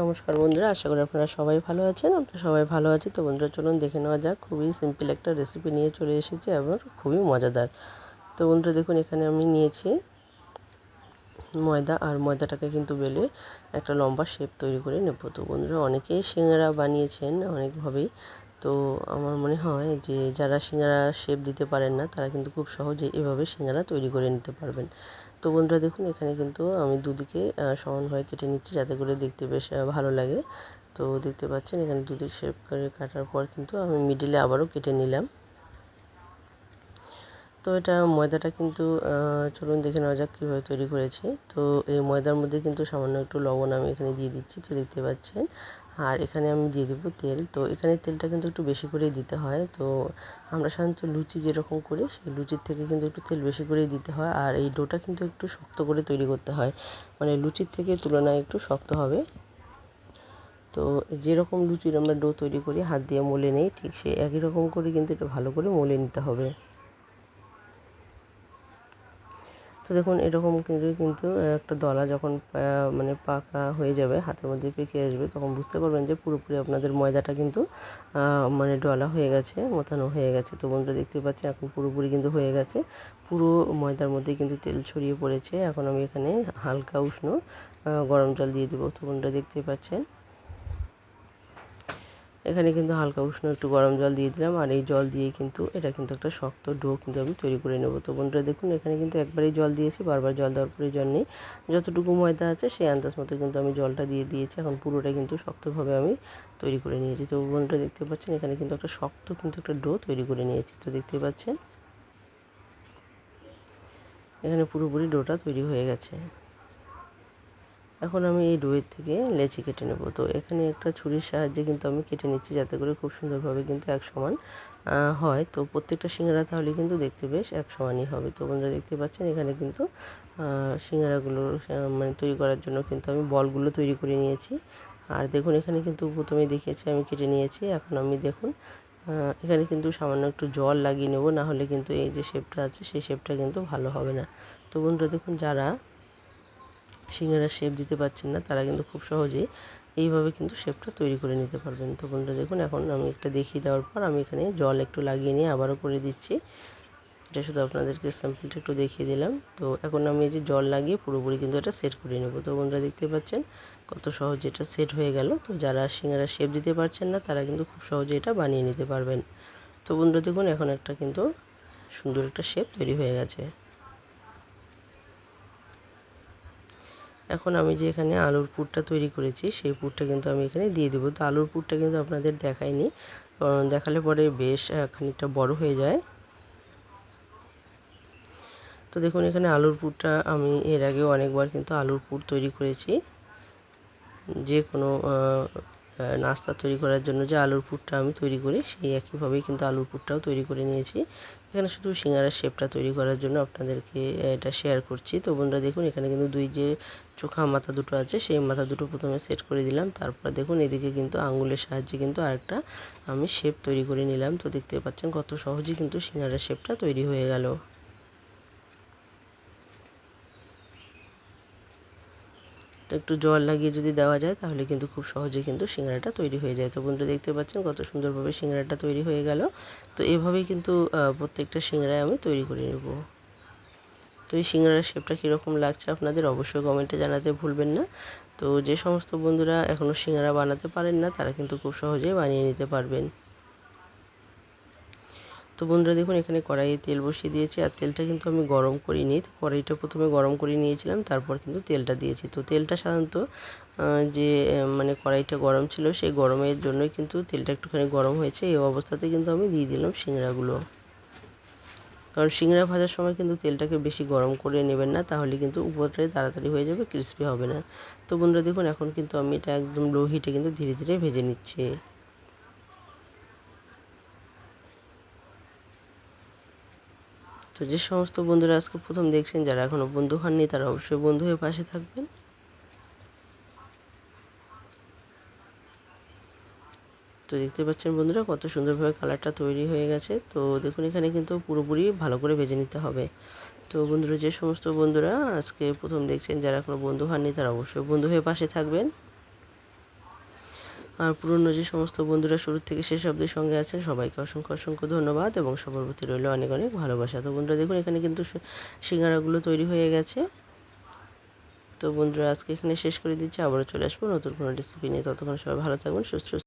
নমস্কার বন্ধুরা, আশা করি আপনারা সবাই ভালো আছেন। আমরা সবাই ভালো আছি। তো বন্ধুরা, চলুন দেখে নেওয়া যাক। খুবই সিম্পল একটা রেসিপি নিয়ে চলে এসেছি এবং খুবই মজাদার। তো বন্ধুরা, দেখুন, এখানে আমি নিয়েছি ময়দা, আর ময়দাটাকে কিন্তু বেলে একটা লম্বা শেপ তৈরি করে নেব। তো বন্ধুরা, অনেকেই সিঙ্গারা বানিয়েছেন অনেকভাবেই। তো আমার মনে হয় যে, যারা সিঙ্গারা শেপ দিতে পারেন না, তারা কিন্তু খুব সহজে এভাবে সিঙ্গারা তৈরি করে নিতে পারবেন। তো বন্ধুরা দেখুন, এখানে কিন্তু আমি দুদিকে সমানভাবে কেটে নিচ্ছি যাতে করে দেখতে বেশ ভালো লাগে। তো দেখতে পাচ্ছেন, এখানে দুদিক শেপ করে কাটার পর কিন্তু আমি মিডিলে আবারও কেটে নিলাম। তো এটা ময়দাটা কিন্তু চলুন দেখে নেওয়া যাক কীভাবে তৈরি করেছি। তো এই ময়দার মধ্যে কিন্তু সামান্য একটু লবণ আমি এখানে দিয়ে দিচ্ছি, তো দেখতে পাচ্ছেন। আর এখানে আমি দিয়ে দেবো তেল। তো এখানে তেলটা কিন্তু একটু বেশি করেই দিতে হয়। তো আমরা সাধারণত লুচি যেরকম করি, সেই লুচির থেকে কিন্তু একটু তেল বেশি করেই দিতে হয়। আর এই ডোটা কিন্তু একটু শক্ত করে তৈরি করতে হয়। মানে লুচির থেকে তুলনায় একটু শক্ত হবে। তো যেরকম লুচির আমরা ডো তৈরি করি, হাত দিয়ে মলে নেই, ঠিক সে একই রকম করে কিন্তু এটা ভালো করে মলে নিতে হবে। তো দেখুন, এরকম কিন্তু কিন্তু একটা দলা যখন মানে পাকা হয়ে যাবে, হাতের মধ্যে পেকে আসবে, তখন বুঝতে পারবেন যে পুরোপুরি আপনাদের ময়দাটা কিন্তু মানে ডলা হয়ে গেছে, মতানো হয়ে গেছে। তো বন্ধুরা দেখতে পাচ্ছেন, এখন পুরোপুরি কিন্তু হয়ে গেছে। পুরো ময়দার মধ্যে কিন্তু তেল ছড়িয়ে পড়েছে। এখন আমি এখানে হালকা উষ্ণ গরম জল দিয়ে দেবো। তো বন্ধুরা দেখতে পাচ্ছেন এখানে কিন্তু হালকা উষ্ণ একটু গরম জল দিয়ে দিলাম, আর এই জল দিয়ে কিন্তু এটা কিন্তু একটা শক্ত ডো কিন্তু আমি তৈরি করে নেব। তো বন্ধুরা দেখুন, এখানে কিন্তু একবারেই জল দিয়েছি, বারবার জল দেওয়ার প্রয়োজন নেই। যতটুকু ময়দা আছে সেই আন্দাজ মতো কিন্তু আমি জলটা দিয়ে দিয়েছি, এখন পুরোটা কিন্তু শক্তভাবে আমি তৈরি করে নিয়েছি। তো বন্ধুরা দেখতে পাচ্ছেন, এখানে কিন্তু একটা শক্ত কিন্তু একটা ডো তৈরি করে নিয়েছি, তো দেখতে পাচ্ছেন? এখানে পুরোপুরি ডোটা তৈরি হয়ে গেছে। এখন আমি এই ডোয়ের থেকে লেচি কেটে নেব। তো এখানে একটা ছুরির সাহায্যে কিন্তু আমি কেটে নিচ্ছি যাতে করে খুব সুন্দরভাবে কিন্তু এক সমান হয়। তো প্রত্যেকটা সিঙ্গারা তাহলে কিন্তু দেখতে বেশ এক সমানই হবে। তো বন্ধুরা দেখতে পাচ্ছেন এখানে কিন্তু সিঙ্গারাগুলো মানে তৈরি করার জন্য কিন্তু আমি বলগুলো তৈরি করে নিয়েছি। আর দেখুন এখানে কিন্তু প্রথমে দেখিয়েছি আমি কেটে নিয়েছি। এখন আমি দেখুন এখানে কিন্তু সামান্য একটু জল লাগিয়ে নেব। না হলে কিন্তু এই যে শেপটা আছে, সেই শেপটা কিন্তু ভালো হবে না। তো বন্ধুরা দেখুন যারা সিঙ্গারা শেপ দিতে পারছেন না, তারা কিন্তু খুব সহজেই এইভাবে কিন্তু শেপটা তৈরি করে নিতে পারবেন। তো বন্ধুরা দেখুন, এখন আমি একটা দেখিয়ে দেওয়ার পর আমি এখানে জল একটু লাগিয়ে নিয়ে আবারও করে দিচ্ছি। এটা শুধু আপনাদেরকে স্যাম্পলটা একটু দেখিয়ে দিলাম। তো এখন আমি এই যে জল লাগিয়ে পুরোপুরি কিন্তু এটা সেট করে নেব। তো বন্ধুরা দেখতে পাচ্ছেন, কত সহজে এটা সেট হয়ে গেল। তো যারা সিঙ্গারা শেপ দিতে পারছেন না, তারা কিন্তু খুব সহজে এটা বানিয়ে নিতে পারবেন। তো বন্ধুরা দেখুন, এখন একটা কিন্তু সুন্দর একটা শেপ তৈরি হয়ে গেছে। এখন আমি যে এখানে আলুর পুরটা তৈরি করেছি, সেই পুরটা কিন্তু আমি এখানে দিয়ে দেবো। তো আলুর পুরটা কিন্তু আপনাদের দেখায়নি দেখালে পরে বেশ খানিকটা বড় হয়ে যায়। তো দেখুন, এখানে আলুর পুরটা আমি এর আগেও অনেকবার কিন্তু আলুর পুর তৈরি করেছি। যে কোনো নাস্তা তৈরি করার জন্য যে আলুর পুরটা আমি তৈরি করি, সেই একইভাবেই কিন্তু আলুর পুরটাও তৈরি করে নিয়েছি। এখানে শুধু সিঙ্গারার শেপটা তৈরি করার জন্য আপনাদেরকে এটা শেয়ার করছি। তো বন্ধুরা দেখুন, এখানে কিন্তু দুই যে চোখা মাথা দুটো আছে, সেই মাথা দুটো প্রথমে সেট করে দিলাম। তারপর দেখুন, এদিকে কিন্তু আঙুলের সাহায্যে কিন্তু আরেকটা আমি শেপ তৈরি করে নিলাম। তো দেখতে পাচ্ছেন, কত সহজে কিন্তু সিঙ্গারার শেপটা তৈরি হয়ে গেল। তো একটু জল লাগিয়ে যদি দেওয়া যায়, তাহলে কিন্তু খুব সহজে কিন্তু সিঙ্গারাটা তৈরি হয়ে যায়। তো বন্ধুরা দেখতে পাচ্ছেন কত সুন্দরভাবে সিঙ্গারাটা তৈরি হয়ে গেল। তো এভাবেই কিন্তু প্রত্যেকটা সিঙ্গারায় আমি তৈরি করে নেব। তো এই সিঙ্গারার শেপটা কীরকম লাগছে আপনাদের অবশ্যই কমেন্টে জানাতে ভুলবেন না। তো যে সমস্ত বন্ধুরা এখনও সিঙ্গারা বানাতে পারেন না, তারা কিন্তু খুব সহজেই বানিয়ে নিতে পারবেন। তো বন্ধুরা দেখুন, এখানে কড়াইয়ে তেল বসিয়ে দিয়েছি। আর তেলটা কিন্তু আমি গরম করিনি। তো কড়াইটা প্রথমে গরম করে নিয়েছিলাম, তারপর কিন্তু তেলটা দিয়েছি। তো তেলটা সাধারণত যে মানে কড়াইটা গরম ছিল, সেই গরমের জন্যই কিন্তু তেলটা একটুখানি গরম হয়েছে। এই অবস্থাতে কিন্তু আমি দিয়ে দিলাম সিংড়াগুলো। কারণ সিংড়া ভাজার সময় কিন্তু তেলটাকে বেশি গরম করে নেবেন না, তাহলে কিন্তু উপরটাই তাড়াতাড়ি হয়ে যাবে, ক্রিস্পি হবে না। তো বন্ধুরা দেখুন, এখন কিন্তু আমি এটা একদম লো হিটে কিন্তু ধীরে ধীরে ভেজে নিচ্ছি। তো যে সমস্ত বন্ধুরা আজকে প্রথম দেখছেন, যারা এখনও বন্ধু হননি, তারা অবশ্যই বন্ধু হয়ে পাশে থাকবেন। তো দেখতে পাচ্ছেন বন্ধুরা, কত সুন্দরভাবে কালারটা তৈরি হয়ে গেছে। তো দেখুন, এখানে কিন্তু পুরোপুরি ভালো করে ভেজে নিতে হবে। তো বন্ধুরা, যে সমস্ত বন্ধুরা আজকে প্রথম দেখছেন, যারা এখনও বন্ধু হননি, তারা অবশ্যই বন্ধু হয়ে পাশে থাকবেন। আর পুরনো যে সমস্ত বন্ধুরা শুরু থেকে শেষ অব্দের সঙ্গে আছেন, সবাইকে অসংখ্য অসংখ্য ধন্যবাদ এবং সবার প্রতি রইল অনেক অনেক ভালোবাসা। তো বন্ধুরা দেখুন, এখানে কিন্তু সিঙ্গারাগুলো তৈরি হয়ে গেছে। তো বন্ধুরা, আজকে এখানে শেষ করে দিচ্ছি। আবারও চলে আসব নতুন কোনো রেসিপি নিয়ে। ততক্ষণ সবাই ভালো থাকবেন, সুস্থ